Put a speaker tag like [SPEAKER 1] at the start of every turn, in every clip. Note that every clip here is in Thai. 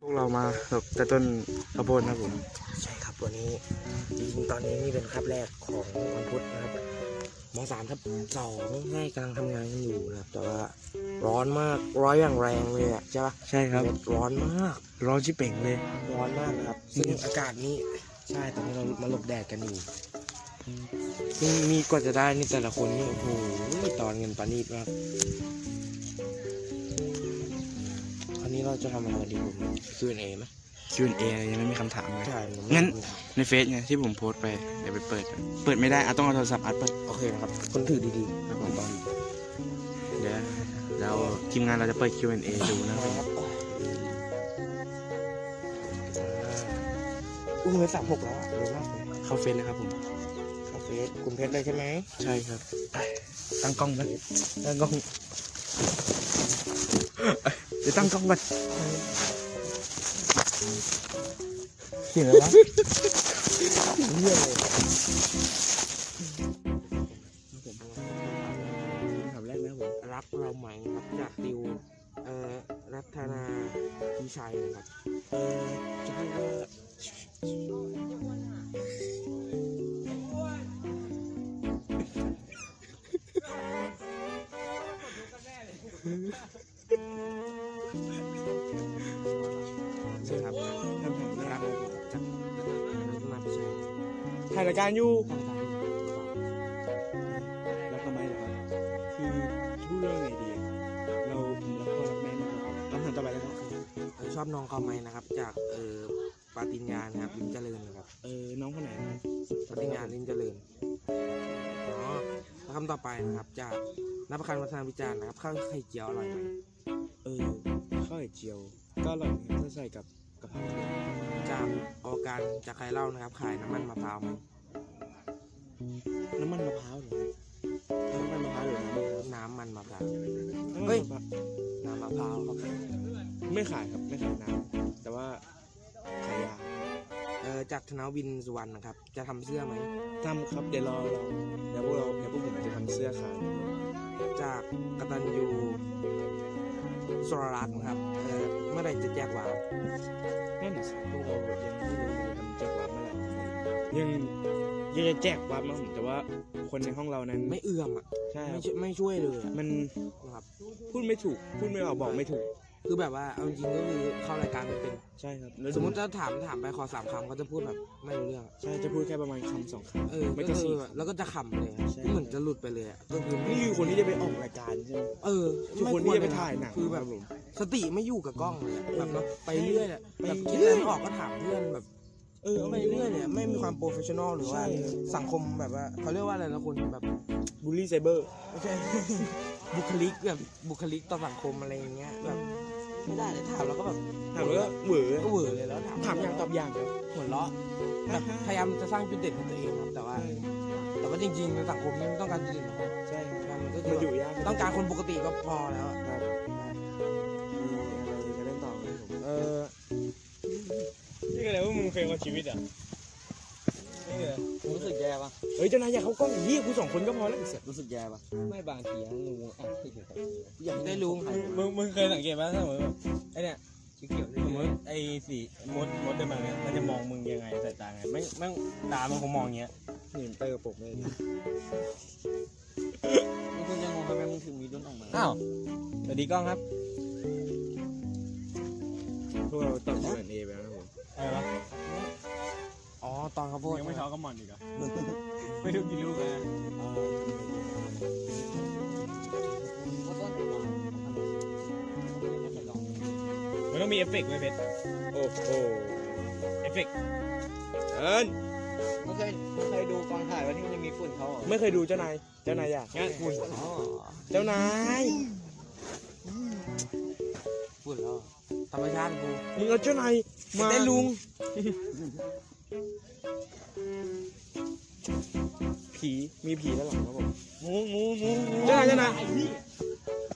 [SPEAKER 1] พวกเรามาแบบแต่ต้นข้าวโพดนะครับผม
[SPEAKER 2] ใช่ครับวันนี้จริงๆตอนนี้นี่เป็นคาบแรกของวันพุธนะครับมสามทับสองให้กำลังทำงานกันอยู่นะครับ แต่ว่าร้อนมากร้อนอย่างแรงเลยอะใช่ปะ
[SPEAKER 1] ใช่ครับ
[SPEAKER 2] เม็ดร้อนมาก
[SPEAKER 1] ร้อนชิบเป่งเลย
[SPEAKER 2] ร้อนมากนะครับ ซึ่งอากาศนี้ใช่ตอนนี้เรามาหลบแดดกันอยู่ซึ่งมีกว่าจะได้นี่แต่ละคนนี่โอ้โหตอนเงินปานีตมาก นนี้เราจะทำอะไรดีผมคืนเอไหม
[SPEAKER 1] Q&A ยังไม่มีคำถามเลย
[SPEAKER 2] ใช่ผม
[SPEAKER 1] งั้น ในเฟซไงที่ผมโพสต์ไปเดี๋ยวไปเปิด เปิดไม่ได้อะต้องเอาโทรศัพท์อัดเปิด
[SPEAKER 2] โอเคนะครับคนถือดีๆ
[SPEAKER 1] ครับผมเดี๋ยวแล้วทีมงานเราจะเปิด Q&A ดูนะครับ
[SPEAKER 2] ครับอุ้งเลยสามหกแล้วอะเร็วมากเลย
[SPEAKER 1] เข้าเฟซเลยครับผม
[SPEAKER 2] คาเฟ่คุณเพชรเลยใช่ไหม
[SPEAKER 1] ใช่ครับ ตั้งกล้องกันตั้งกล้องเดี๋ยวตั้งกล้องกัน
[SPEAKER 2] เสียงอะไรวะเสียงเรื่องเลย
[SPEAKER 1] คำแรกนะครับผม
[SPEAKER 2] รักเราไหมครับจากติวเอ่อรัตนาพิชัยนะครับ
[SPEAKER 1] เออจะพูดว่า
[SPEAKER 2] ใถ่า
[SPEAKER 1] ยรายการอยู่
[SPEAKER 2] ตั้งใจ
[SPEAKER 1] แล้วทำไมล่ะครับคือพูดเรื่องไงดีอะเราผมรักพ่อรักแม่มากครับคำถามต่อไปแล้วครับ
[SPEAKER 2] เอ่อชอบน้องเขาไหมนะครับ จากเอ่อปาติญญานะครับลิมเจริญนะครับ
[SPEAKER 1] เออน้องคนไหนนะครับ
[SPEAKER 2] ปาติญญาลิมเจริญอ๋อแล้วคำต่อไปนะครับ จากนับประคันวัฒนวิจารณ์นะครับข้าวไข่เจียวอร่อยไหม
[SPEAKER 1] เออข้าวไข่เจียว ก็อร่อยนะครับถ้าใส่กับกะเพราด้วย
[SPEAKER 2] จากออการจากใครเล่านะครับ ขายน้ำมันมะพร้าวไหม
[SPEAKER 1] น้ำมันมะพร้าวเหรอน้ำมันมะพร้าวหรือน้ำมะพร้าว
[SPEAKER 2] น้ำมันมะพร้าว
[SPEAKER 1] น้ำ
[SPEAKER 2] เฮ้
[SPEAKER 1] มัน
[SPEAKER 2] ย
[SPEAKER 1] มะพร้าว
[SPEAKER 2] น้ำมะพร้าวครับ
[SPEAKER 1] ไม่ขายครับไม่ขายน้ำแต่ว่าขายยา
[SPEAKER 2] เอ่อจากธนวินสุวรรณนะครับ จะทำเสื้อไหม
[SPEAKER 1] ทำครับเดี๋ยวรอเราเดี๋ยวพวกเราเดี๋ยวพวกผมจะทำเสื้อขาย
[SPEAKER 2] จากกตัญญูสรรัตน์นะครับ เอ่อเมื่อไหร่จะแจกหวาน
[SPEAKER 1] นั่นน่ะสิพวกเรายังไม่รู้เลยทำแจกวาร์ปเมื่อไหร่ยัง ยังจะแจกวาร์ปมั้งแต่ว่าคนในห้องเรานั้น
[SPEAKER 2] ไม่เอื้อมอะ
[SPEAKER 1] ใช่ค
[SPEAKER 2] ไม่
[SPEAKER 1] รับ
[SPEAKER 2] ช่วยไม่ช่วยเลยอะ
[SPEAKER 1] มัน
[SPEAKER 2] นะครับ
[SPEAKER 1] พูดไม่ถูก พูดไม่ออกบอกไม่ถูก
[SPEAKER 2] คือแบบว่าเอาจริงๆก็คือเข้ารายการไม่เป็น
[SPEAKER 1] ใช่ครับแล้ว
[SPEAKER 2] สมมติจะถามถามไปขอสามคำเขาจะพูดแบบไม่รู้เรื่องอะ
[SPEAKER 1] ใช่จะพูดแค่ประมาณคำสองค
[SPEAKER 2] เออำ
[SPEAKER 1] ไม่
[SPEAKER 2] ก็
[SPEAKER 1] ก็
[SPEAKER 2] คื
[SPEAKER 1] สี่
[SPEAKER 2] อแบบแล้วก็จะขำเลยอะ
[SPEAKER 1] ใช่
[SPEAKER 2] เหมือนจะหลุดไปเลยอะก็คือไม่
[SPEAKER 1] นี่คือคนที่จะไปออกรายการใช่ไหม
[SPEAKER 2] เออ
[SPEAKER 1] คือคนที่จะไปถ่ายหนัง
[SPEAKER 2] คือแบบ
[SPEAKER 1] ผม
[SPEAKER 2] สติไม่อยู่กับกล้องเลยอะแบบเนอะไปเรื่อยอะ
[SPEAKER 1] ไป
[SPEAKER 2] แบบ
[SPEAKER 1] เรื่
[SPEAKER 2] คิด
[SPEAKER 1] อย
[SPEAKER 2] อะไรไม่ออกก็ถามเพื่อนแบบ
[SPEAKER 1] เออเอา
[SPEAKER 2] ไป
[SPEAKER 1] ไป
[SPEAKER 2] เรื่
[SPEAKER 1] เรื่
[SPEAKER 2] อ
[SPEAKER 1] อยย
[SPEAKER 2] เลยอะไม่มีความโปรเฟชชั่นอลหรือว่า
[SPEAKER 1] ใช่
[SPEAKER 2] สังคมแบบว่าเขาเรียกว่าอะไรนะคุณแบบ
[SPEAKER 1] บูลลี่ไซเบอร์
[SPEAKER 2] ไม่ใช่บุคลิกแบบบุคลิกต่อสังคมอะไรอย่างเงี้ยแบบไม่ได้เลยถามแล้วก็แบบ
[SPEAKER 1] ถามแล้วก็เหวอ
[SPEAKER 2] ก็เหวอเลยแล้วถาม
[SPEAKER 1] ถามอย่างตอบอย่างครับ
[SPEAKER 2] หัวเราะแบบพยายามจะสร้างจุดเด่นของตัวเองครับแต่ว่า แต่ว่าจริงๆในสังคมนี่ไม่ต้องการจุดเด่นของคน
[SPEAKER 1] ใช่ครับ
[SPEAKER 2] มันก็คื
[SPEAKER 1] มัน
[SPEAKER 2] อ
[SPEAKER 1] อยู่ยาก
[SPEAKER 2] ต้องการคนปกติก็พอแล้ว
[SPEAKER 1] เล
[SPEAKER 3] ยว่ามึงเฟลกับชีวิตอะนี่เลย
[SPEAKER 4] รู้สึกแย่ปะ
[SPEAKER 1] เฮ้ยเจ้านายอยากเขากล้องเฮียกูสองคนก็พอแล้วไอ้เสร็จ
[SPEAKER 4] รู้สึกแย่ปะไม่บางทีงูอะที่ถึง
[SPEAKER 2] อยากได้รู้
[SPEAKER 3] มึงมึงมึงเคยสังเกตไหมถ้าสมมติไอเนี่ย
[SPEAKER 2] สีเขียว
[SPEAKER 3] สมมติไอสีมดมดเดินมาเนี่ยมันจะมองมึงยังไงสายตาไงไม่ไม่ตามันคงมองอย่างเงี้ย
[SPEAKER 1] นี่มันเตอร์ปกเลย
[SPEAKER 4] มึงคุณยังงงทำไมมึงถึงมีรุ่นออกมา
[SPEAKER 3] อ้าวสวัสดีกล้องครับ
[SPEAKER 1] พวกเราตอบ Q&A ไปแล้ว
[SPEAKER 3] อะไรวะ
[SPEAKER 2] อ๋อตอนข้าวโพด
[SPEAKER 3] ยังไม่ท้อก็หมอนอีกเหรอไม่ดูกี่ลูกเลยนะมันต้องมีเอฟเฟกต์ไหมเพชร
[SPEAKER 1] โอ้โห
[SPEAKER 3] เอฟเฟกต์
[SPEAKER 1] เอิญ
[SPEAKER 4] ไม่เคยไม่เคยดูกองถ่ายว่าที่มันจะมีฝุ่นเขาเหรอ
[SPEAKER 1] ไม่เคยดูเจ้านายเจ้านายอยาก
[SPEAKER 3] งั้นคุณ
[SPEAKER 4] อ๋อ
[SPEAKER 1] เจ้านาย
[SPEAKER 2] ฝุ่นแล้วธรรมชาติกู
[SPEAKER 1] มึงเอาเจ้านายมา
[SPEAKER 2] ได้ลุง
[SPEAKER 1] ผีมีผีด้านหลังครับผม
[SPEAKER 3] งูงูงูงู
[SPEAKER 1] เจ้านายเจ้านาย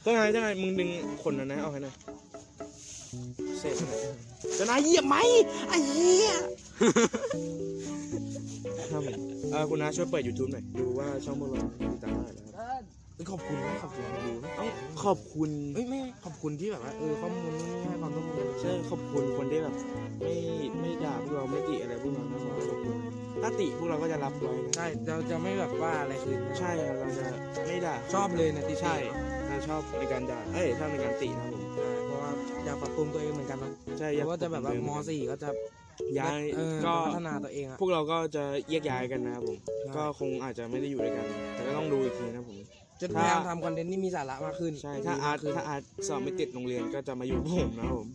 [SPEAKER 1] เจ้านายเจ้านายมึงดึงขนนั้นนะเอาให้หน่อยเสร็จเจ้านายเหยียบไหมไอ้เหี้ยครับผมเออคุณน้าช่วยเปิด YouTube หน่อยดูว่าช่องพวกเราติดตามเท่าไหร่แล้วครับ
[SPEAKER 2] เอ้ยขอบคุณนะขอบคุณดูนะ
[SPEAKER 1] ต้อง ขอบคุณ
[SPEAKER 2] เอ้ยไม่ขอบคุณที่แบบว่าเออข้อมูลนู่นนี่ให้ความร่วมมือ
[SPEAKER 1] ใช่ขอบคุณคนที่แบบไม่ไม่ด่าพวกเราไม่ติอะไรพวกเรานะขอบคุณถ้าติพวกเราก็จะรับไว้นะ
[SPEAKER 2] ใช่เราจะไม่แบบว่าอะไรคืนนะ
[SPEAKER 1] ใช่ครับเราจะไม่ด่า
[SPEAKER 2] ชอบเลยนะที่
[SPEAKER 1] ใช่เราชอบในการด่าเอ้ยชอบในการตินะครับผม
[SPEAKER 2] ใช่เพราะว่าอยากปรับปรุงตัวเองเหมือนกันนะ
[SPEAKER 1] ใช่
[SPEAKER 2] เพราะว่าจะแบบว่ามสี่ก็จะ
[SPEAKER 1] ย้าย
[SPEAKER 2] เออ
[SPEAKER 1] ก็
[SPEAKER 2] พัฒนาตัวเองอะ
[SPEAKER 1] พวกเราก็จะแยกย้ายกันนะครับผม
[SPEAKER 2] ใช่
[SPEAKER 1] ก็คงอาจจะไม่ได้อยู่ด้วยกัน แต่ก็ต้องดูอีกทีนะครับผม
[SPEAKER 2] จะพยายามทำคอนเทนต์ที่มีสาระมากขึ้น
[SPEAKER 1] ใช่ถ้าอาร์ต
[SPEAKER 2] ดีมกขึ้น
[SPEAKER 1] ถ้าอาร์ตสอบไม่ติดโรงเรียนก็จะมาอยู่กับผมนะครับผม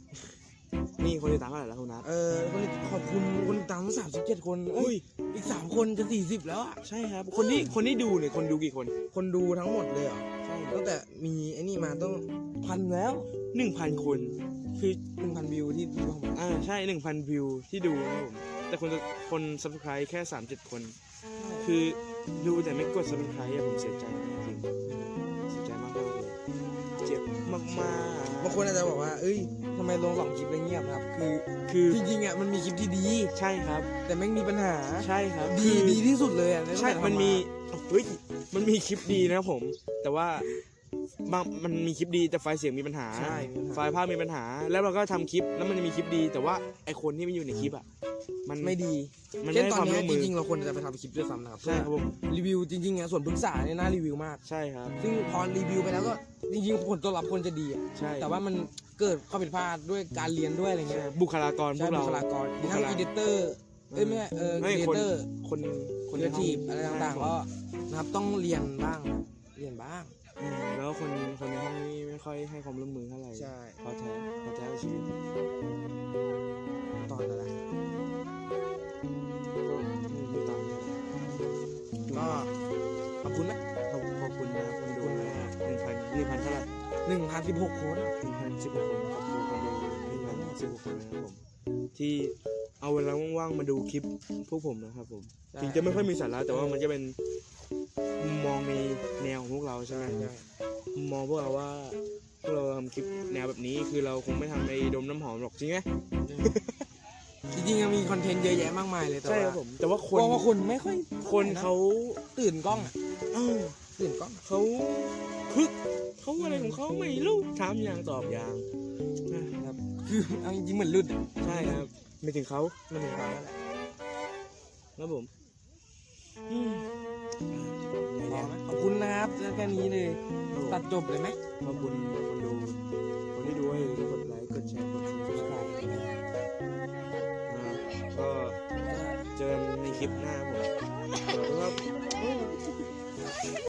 [SPEAKER 1] นี่คนติดตามเท่าไหร่แล้วคุณนัท
[SPEAKER 2] เออคนติดขอบคุณคนติดตามทั้งสามสิบเจ็ดคนเอ้ยอีกสามคนจะสี่สิบแล้วอะ
[SPEAKER 1] ใช่ครับ คนที่คนที่ดูเนี่ยคนดูกี่คน
[SPEAKER 2] คนดูทั้งหมดเลยเหรอ
[SPEAKER 1] ใช่
[SPEAKER 2] ตั้งแต่มีไอ้นี่มาต้องพันแล้ว
[SPEAKER 1] หนึ่งพันคนคือ
[SPEAKER 2] หนึ่งพันวิวที่ดูของผม
[SPEAKER 1] อ่าใช่หนึ่งพันวิวที่ดูนะครับผมแต่คนคน subscribe แค่สามเจ็ดคน คือดูแต่ไม่กด subscribe อะผมเสียใจจริ
[SPEAKER 2] บางคนอาจจะบอกว่า เอ้ยทำไมลงสองคลิปแล้วเงียบครับ คือ
[SPEAKER 1] คือ
[SPEAKER 2] จริงๆอะมันมีคลิปที่ดี
[SPEAKER 1] ใช่ครับ
[SPEAKER 2] แต่แม่งมีปัญหา
[SPEAKER 1] ใช่ครับ
[SPEAKER 2] ดี
[SPEAKER 1] คือ
[SPEAKER 2] ดีที่สุดเลยอะ
[SPEAKER 1] ใช่
[SPEAKER 2] ตั้งแต่ทำา
[SPEAKER 1] มันมีเฮ้ย มันมีคลิปดีนะครับผม แต่ว่า บางมันมีคลิปดีแต่ไฟล์เสียงมีปัญหา
[SPEAKER 2] ใช่มีปัญหา
[SPEAKER 1] ไฟล์ภาพมีปัญหา แล้วเราก็ทำคลิปแล้วมันจะมีคลิปดี แต่ว่าไอคนที่ไม่อยู่ในคลิปอะมัน
[SPEAKER 2] ไม่ดี
[SPEAKER 1] มัน
[SPEAKER 2] เช่น
[SPEAKER 1] ไม่ให้
[SPEAKER 2] ตอ
[SPEAKER 1] คนวาม
[SPEAKER 2] เนี้
[SPEAKER 1] ร่
[SPEAKER 2] ยว
[SPEAKER 1] ม
[SPEAKER 2] จ
[SPEAKER 1] มือ
[SPEAKER 2] ริงๆเราควรจะไปทำคลิปด้วยซ้ำนะครับ
[SPEAKER 1] ใช่ครับผม
[SPEAKER 2] รีวิวจริงๆอะส่วนปรึกษาเนี่ยน่ารีวิวมาก
[SPEAKER 1] ใช่ครับ
[SPEAKER 2] ซึ่งพอรีวิวไปแล้วก็จริงๆผลตอบรับควรจะดีอะ
[SPEAKER 1] ใช่
[SPEAKER 2] แต่ว่ามันเกิดข้อผิดพลาดด้วยการเรียนด้วยอะไรเงี้ย
[SPEAKER 1] บุคลากรพ
[SPEAKER 2] ใช่
[SPEAKER 1] วกเรา
[SPEAKER 2] บุคลากร
[SPEAKER 1] บุค
[SPEAKER 2] ทั้ง
[SPEAKER 1] ลา
[SPEAKER 2] อีเดเตอร์เอ้ยไม่ใช่เออ
[SPEAKER 1] ไม่
[SPEAKER 2] อีเด
[SPEAKER 1] คน
[SPEAKER 2] เตอร์
[SPEAKER 1] คนคน
[SPEAKER 2] ครีเอทีฟอะไร
[SPEAKER 1] ใช่
[SPEAKER 2] ต่างๆ
[SPEAKER 1] ค
[SPEAKER 2] ก็
[SPEAKER 1] บ
[SPEAKER 2] นะครับต้องเรียนบ้าง เรียนบ้าง
[SPEAKER 1] อืมแล้วคนคนในห้องนี้ไม่ค่อยให้ความร่วมมือเท่าไหร่
[SPEAKER 2] ใช่
[SPEAKER 1] พอแท้พอแท้กับชีวิต
[SPEAKER 2] ตอนอะไร
[SPEAKER 1] ก็ไม่ตามนี้
[SPEAKER 2] ก็ขอบคุณนะ
[SPEAKER 1] ขอบขอบคุณนะคนดู
[SPEAKER 2] ขอบคุณ
[SPEAKER 1] นะ
[SPEAKER 2] นะ
[SPEAKER 1] หนึ่งพันหนึ่งพันเท่าไหร่
[SPEAKER 2] หนึ่งพันสิบหกคน
[SPEAKER 1] หนึ่งพันสิบหกคนขอบคุณคนดูหนึ่งพันสิบหกคนนะครับผมที่เอาเวลาว่างๆมาดูคลิปพวกผมนะครับผม
[SPEAKER 2] ใช่
[SPEAKER 1] ถึงจะไม่ค่อยมีสาระแต่ว่ามันจะเป็นมุมมองในแนว ของพวกเราใช่ไหม
[SPEAKER 2] ใช่
[SPEAKER 1] มุมมองพวกเราว่าพวกเราทำคลิปแนวแบบนี้คือเราคงไม่ทำในดมน้ำหอมหรอกจริงไหม
[SPEAKER 2] จริงๆยังมีคอนเทนต์เยอะแยะมากมายเลยแต่
[SPEAKER 1] ใช่
[SPEAKER 2] ว่า
[SPEAKER 1] ครับผมแต่ว่าค
[SPEAKER 2] ก
[SPEAKER 1] น
[SPEAKER 2] ลัวว่าคนไม่ค่อย
[SPEAKER 1] คนเขา
[SPEAKER 2] ตื่นกล้องอะ
[SPEAKER 1] เออ
[SPEAKER 2] ตื่นกล้อง
[SPEAKER 1] เขาคึกเขาอะไรของเขาไม่รู้ถามอย่างตอบอย่างนะ
[SPEAKER 2] ครับคือเอาจริงๆเหมือนหลุดอะ
[SPEAKER 1] ใช่ครับไม่ถึงเขา
[SPEAKER 2] มันถึงเขาแล้วแหละ
[SPEAKER 1] ครับผมอืม
[SPEAKER 2] พอไหมขอบ คุณนะครับแค่นี้เลย
[SPEAKER 1] ครับผม
[SPEAKER 2] ตัดจบเลยไหม
[SPEAKER 1] ขอบคุณคนดูคนที่ดูให้กดไลค์กดแชร์กดซับสไครต์นะครับก็เจอกันในคลิปหน้าผมขอบคุณครับ